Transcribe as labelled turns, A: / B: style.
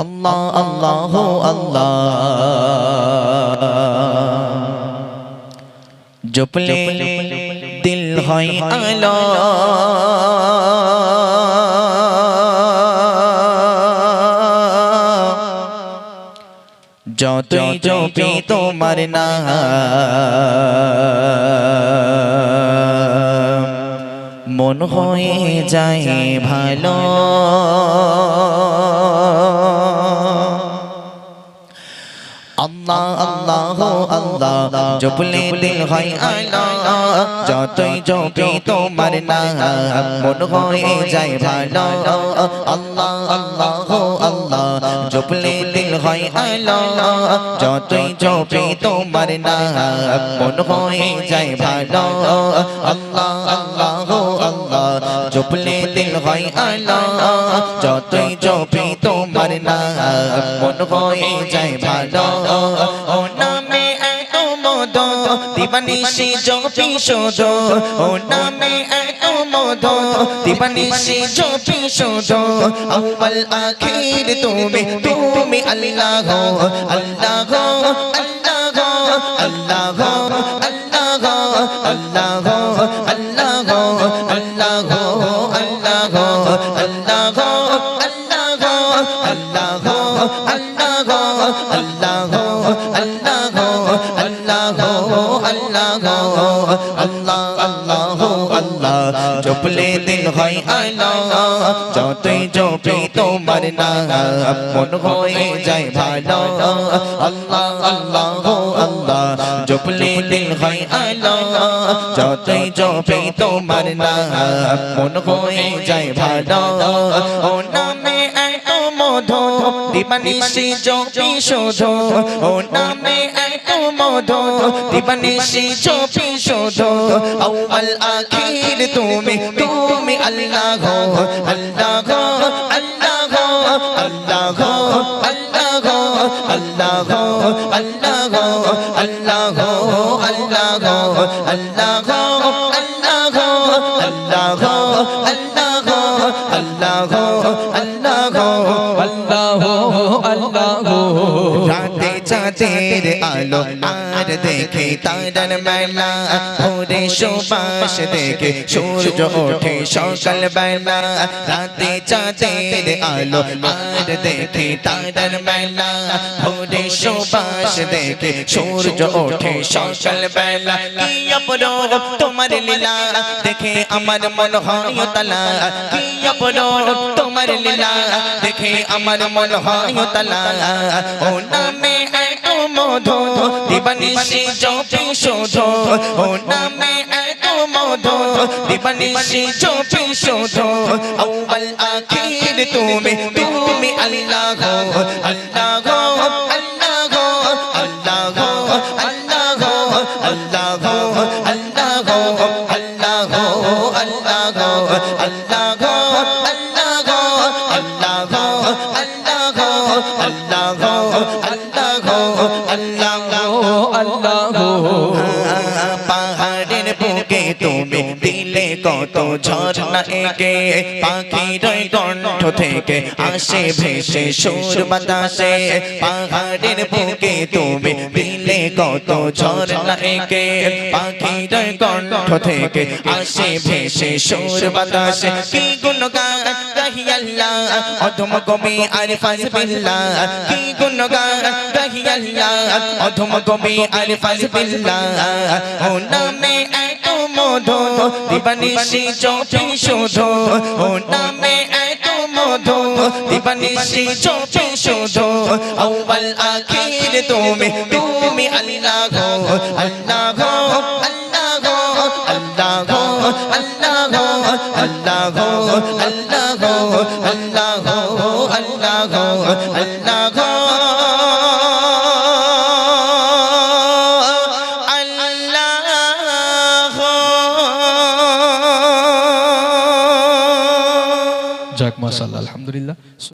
A: আল্লাহ আল্লাহ আল্লাহ। জপলে দিল হয় আলো। যতই জপি তোমার না মন হয়ে যায় ভালো। আল্লাহ আল্লাহ আল্লাহ জপলে দিল হয় আল্লাহ যতই জপি তোমার না মন হয়ে যায় ভালো আল্লাহ আল্লাহ আল্লাহ জপলে দিল হয় আল্লাহ যতই জপি তোমার না মন হয়ে যায় ভালো আল্লাহ আল্লাহ আল্লাহ জপলে দিল হয় আল্লাহ যতই মন হয়ে যায় ভালো ও নামে এত মদ দিবানিশি জপি শোধ ও নামে এত মদ দিবানিশি জপি শোধ আউয়াল আখির তুমি তুমি আল্লাহ আল্লাহ আল্লাহ আল্লাহ আল্লাহ আল্লাহ আল্লাহ আল্লাহ আল্লাহ আল্লাহ আল্লাহ জপলে দিল হয় আল্লাহ যতই জপি তোমার না মন হয়ে যায় ভালো আল্লাহ আল্লাহ আল্লাহ জপলে দিল হয় আল্লাহ যতই জপি তোমার না মন হয়ে যায় ভালো ও নামে এত মধু দিবানিশি জপি শোধ ও নামে মধু দিবানিশি জপি শোধ আউয়াল আখির তুমি তুমি আল্লাহ আল্লাহ আল্লাহ আল্লাহ আল্লাহ আল্লাহ আল্লাহ আল্লাহ আল্লাহ আল্লাহ রাতে চাঁদের আলো আর দেখে তারার মেলা ভোরে সুবাস দেখে সূর্য ওঠে সকাল বেলা রাতে চাঁদের আলো আর দেখে তারার মেলা ভোরে সুবাস দেখে সূর্য ওঠে সকাল বেলা। কি অপরূপ তোমার লীলা? দেখে আমার মন হয় তালা কি অপরূপ লীলা দেখে আমার মন হয় তালা ও নামে এত মধু দিবানিশি জপি শোধো ও নামে এত মধু দিবানিশি জপি শোধো আউয়াল আখির তুমি তুমি আল্লাহ আল্লাহ পাহাড়ের বুকে তুমি দিলে কত ঝর্ণা একে। পাখির কণ্ঠ থেকে আসে ভেসে সুর বাতাসে। পাহাড়ের বুকে তুমি দিলে কত ঝর্ণা একে। পাখির কণ্ঠ থেকে আসে ভেসে সুর বাতাসে। কি গুণগান গাহি আল্লাহ অধম কবি আর ফাজ বিল্লাহ কি গুণগান গাহি আল্লাহ অধম কবি আর ফাজ বিল্লাহ ও নামে এত মধু দিবানিশি চোপি শোধ ও নামে এত তুমি তুমি আল্লাহ আল্লাহ اللہ ہو اللہ ہو اللہ ہو اللہ
B: ہو جاک ماشاء اللہ الحمدللہ